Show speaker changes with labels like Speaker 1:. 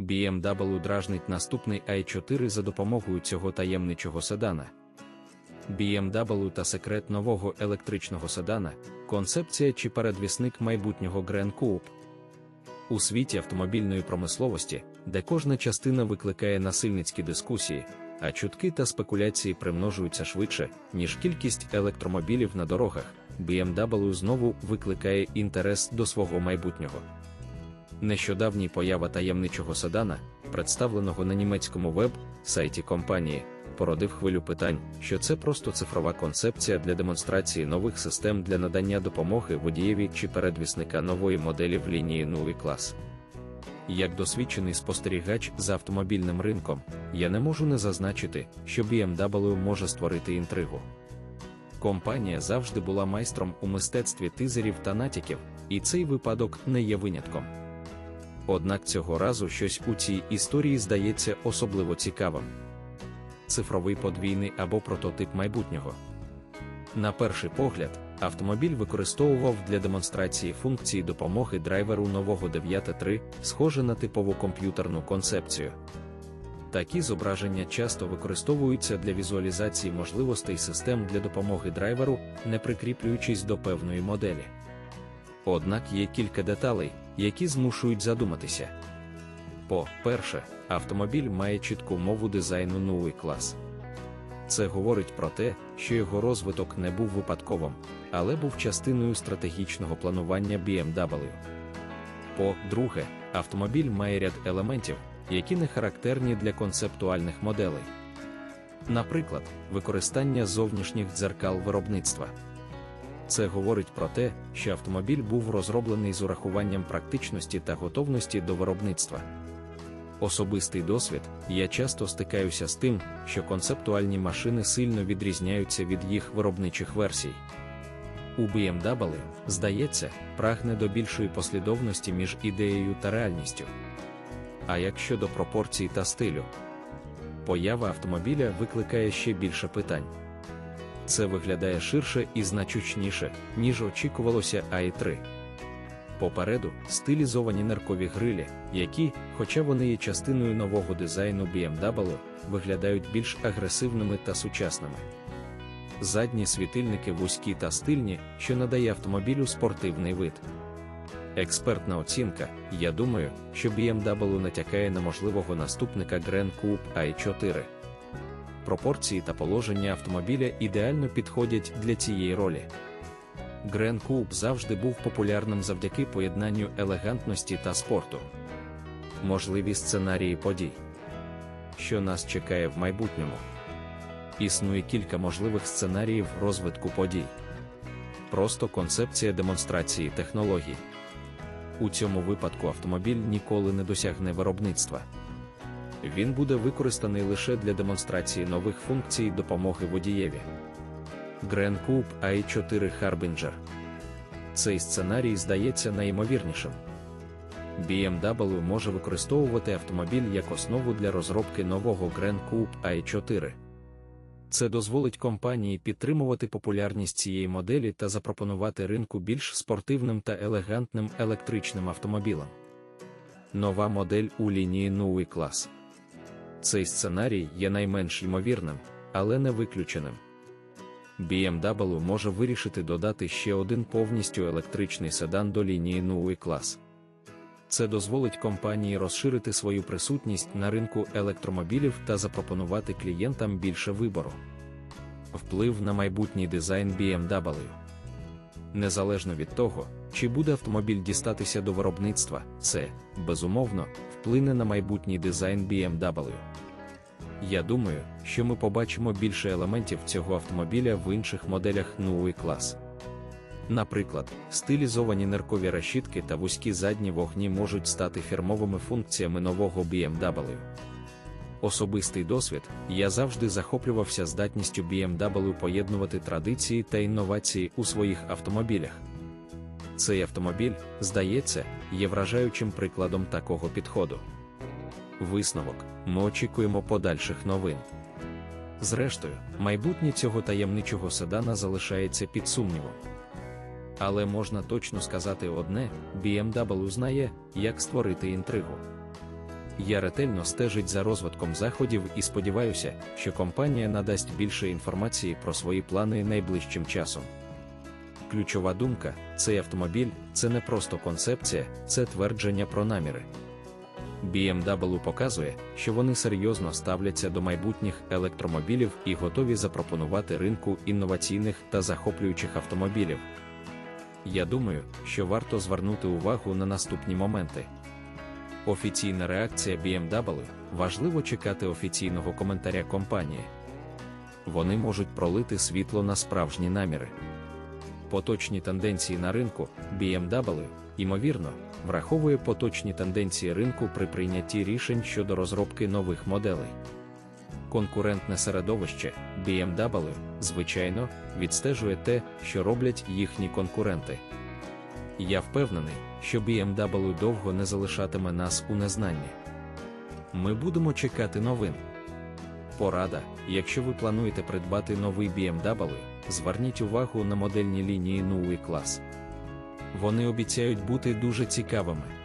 Speaker 1: BMW дражнить наступний i4 за допомогою цього таємничого седана. BMW та секрет нового електричного седана, концепція чи передвісник майбутнього Grand Coupe. У світі автомобільної промисловості, де кожна частина викликає насильницькі дискусії, а чутки та спекуляції примножуються швидше, ніж кількість електромобілів на дорогах, BMW знову викликає інтерес до свого майбутнього. Нещодавній поява таємничого седана, представленого на німецькому веб-сайті компанії, породив хвилю питань, що це просто цифрова концепція для демонстрації нових систем для надання допомоги водієві чи передвісника нової моделі в лінії новий клас. Як досвідчений спостерігач за автомобільним ринком, я не можу не зазначити, що BMW може створити інтригу. Компанія завжди була майстром у мистецтві тизерів та натяків, і цей випадок не є винятком. Однак цього разу щось у цій історії здається особливо цікавим цифровий подвійний або прототип майбутнього. На перший погляд, автомобіль використовував для демонстрації функції допомоги драйверу нового 9.3, схоже на типову комп'ютерну концепцію. Такі зображення часто використовуються для візуалізації можливостей систем для допомоги драйверу, не прикріплюючись до певної моделі. Однак є кілька деталей, які змушують задуматися. По-перше, автомобіль має чітку мову дизайну новий клас. Це говорить про те, що його розвиток не був випадковим, але був частиною стратегічного планування BMW. По-друге, автомобіль має ряд елементів, які не характерні для концептуальних моделей. Наприклад, використання зовнішніх дзеркал виробництва. Це говорить про те, що автомобіль був розроблений з урахуванням практичності та готовності до виробництва. Особистий досвід, я часто стикаюся з тим, що концептуальні машини сильно відрізняються від їх виробничих версій. У BMW, здається, прагне до більшої послідовності між ідеєю та реальністю. А як щодо пропорцій та стилю, поява автомобіля викликає ще більше питань. Це виглядає ширше і значучніше, ніж очікувалося AI3. Попереду стилізовані неркові грилі, які, хоча вони є частиною нового дизайну BMW, виглядають більш агресивними та сучасними. Задні світильники вузькі та стильні, що надає автомобілю спортивний вид. Експертна оцінка, я думаю, що BMW натякає на можливого наступника Grand Coupe i4. Пропорції та положення автомобіля ідеально підходять для цієї ролі. Grand Coupe завжди був популярним завдяки поєднанню елегантності та спорту. Можливі сценарії подій, що нас чекає в майбутньому. Існує кілька можливих сценаріїв розвитку подій. Просто концепція демонстрації технологій. У цьому випадку автомобіль ніколи не досягне виробництва. Він буде використаний лише для демонстрації нових функцій допомоги водієві. Grand Coupe i4 Harbinger. Цей сценарій здається найімовірнішим. BMW може використовувати автомобіль як основу для розробки нового Grand Coupe i4. Це дозволить компанії підтримувати популярність цієї моделі та запропонувати ринку більш спортивним та елегантним електричним автомобілем. Нова модель у лінії новий клас. Цей сценарій є найменш ймовірним, але не виключеним. BMW може вирішити додати ще один повністю електричний седан до лінії новий клас. Це дозволить компанії розширити свою присутність на ринку електромобілів та запропонувати клієнтам більше вибору. Вплив на майбутній дизайн BMW. Незалежно від того, чи буде автомобіль дістатися до виробництва, це, безумовно, вплине на майбутній дизайн BMW. Я думаю, що ми побачимо більше елементів цього автомобіля в інших моделях новий клас. Наприклад, стилізовані неркові решітки та вузькі задні вогні можуть стати фірмовими функціями нового BMW. Особистий досвід, я завжди захоплювався здатністю BMW поєднувати традиції та інновації у своїх автомобілях. Цей автомобіль, здається, є вражаючим прикладом такого підходу. Висновок ми очікуємо подальших новин. Зрештою, майбутнє цього таємничого седана залишається під сумнівом. Але можна точно сказати одне: BMW знає, як створити інтригу. Я ретельно стежить за розвитком заходів і сподіваюся, що компанія надасть більше інформації про свої плани найближчим часом. Ключова думка: цей автомобіль це не просто концепція, це твердження про наміри. BMW показує, що вони серйозно ставляться до майбутніх електромобілів і готові запропонувати ринку інноваційних та захоплюючих автомобілів. Я думаю, що варто звернути увагу на наступні моменти. Офіційна реакція BMW важливо чекати офіційного коментаря компанії. Вони можуть пролити світло на справжні наміри. Поточні тенденції на ринку BMW, ймовірно, враховує поточні тенденції ринку при прийнятті рішень щодо розробки нових моделей. Конкурентне середовище BMW, звичайно, відстежує те, що роблять їхні конкуренти. Я впевнений, що BMW довго не залишатиме нас у незнанні. Ми будемо чекати новин. Порада, якщо ви плануєте придбати новий BMW, зверніть увагу на модельні лінії новий клас. Вони обіцяють бути дуже цікавими.